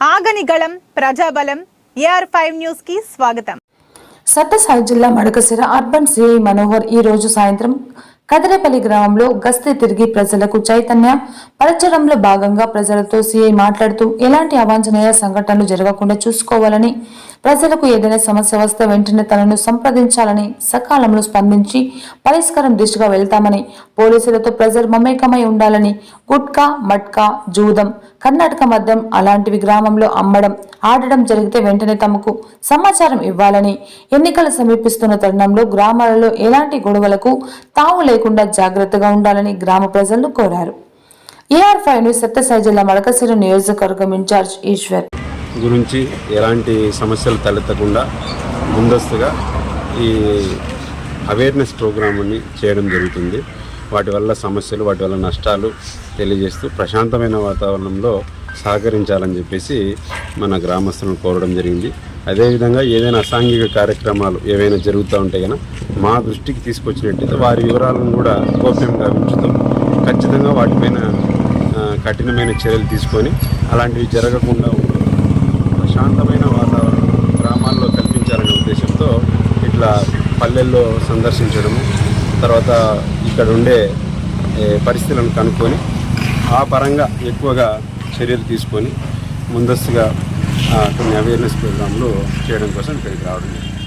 ప్రజని గళం ప్రజాబలం AR five న్యూస్కి స్వాగతం. సత్యసాయి జిల్లా మడకసిర అర్బన్ సిఐ మనోహర్ ఈ రోజు సాయంత్రం కదిరేపల్లి గ్రామంలో గస్తీ తిరిగి ప్రజలకు చైతన్యం పరచడంలో భాగంగా ప్రజలతో సీఐ మాట్లాడుతూ ఎలాంటి అవాంఛనీయ సంఘటనలు జరగకుండా చూసుకోవాలని ప్రజలకు ఏదైనా సమస్య వస్తే వెంటనే తనను సంప్రదించాలని సకాలంలో స్పందించి పరిష్కారం దిశగా వెళ్తామని పోలీసులతో ప్రజలు మమేకమై ఉండాలని గుట్కా మట్కా జూదం కర్ణాటక మద్యం అలాంటివి గ్రామంలో అమ్మడం ఆడడం జరిగితే వెంటనే తమకు సమాచారం ఇవ్వాలని ఎన్నికలు సమీపిస్తున్న తరుణంలో గ్రామాలలో ఎలాంటి గొడవలకు తావు లేకుండా జాగ్రత్తగా ఉండాలని గ్రామ ప్రజలను కోరారు. ఏఆర్ ఫైవ్ న్యూస్ సత్యసాయి జిల్లా మడకసిర నియోజకవర్గం ఇన్ఛార్జ్ ఈశ్వర్. గురించి ఎలాంటి సమస్యలు తలెత్తకుండా ముందస్తుగా ఈ అవేర్నెస్ ప్రోగ్రామ్ని చేయడం జరుగుతుంది. వాటి వల్ల సమస్యలు వాటి వల్ల నష్టాలు తెలియజేస్తూ ప్రశాంతమైన వాతావరణంలో సహకరించాలని చెప్పేసి మన గ్రామస్తులను కోరడం జరిగింది. అదేవిధంగా ఏదైనా అసాంఘిక కార్యక్రమాలు ఏవైనా జరుగుతూ ఉంటే కనుక మా దృష్టికి తీసుకొచ్చినట్టయితే వారి వివరాలను కూడా గోప్యంగా ఉంచుతాం. ఖచ్చితంగా వాటిపైన కఠినమైన చర్యలు తీసుకొని అలాంటివి జరగకుండా ప్రశాంతమైన వాతావరణం గ్రామాల్లో కల్పించాలనే ఉద్దేశంతో ఇట్లా పల్లెల్లో సందర్శించడము తర్వాత ఇక్కడ ఉండే పరిస్థితులను కనుక్కొని ఆ పరంగా ఎక్కువగా చర్యలు తీసుకొని ముందస్తుగా కొన్ని అవేర్నెస్ ప్రోగ్రాంలు చేయడం కోసం ఇక్కడికి రావడం జరిగింది.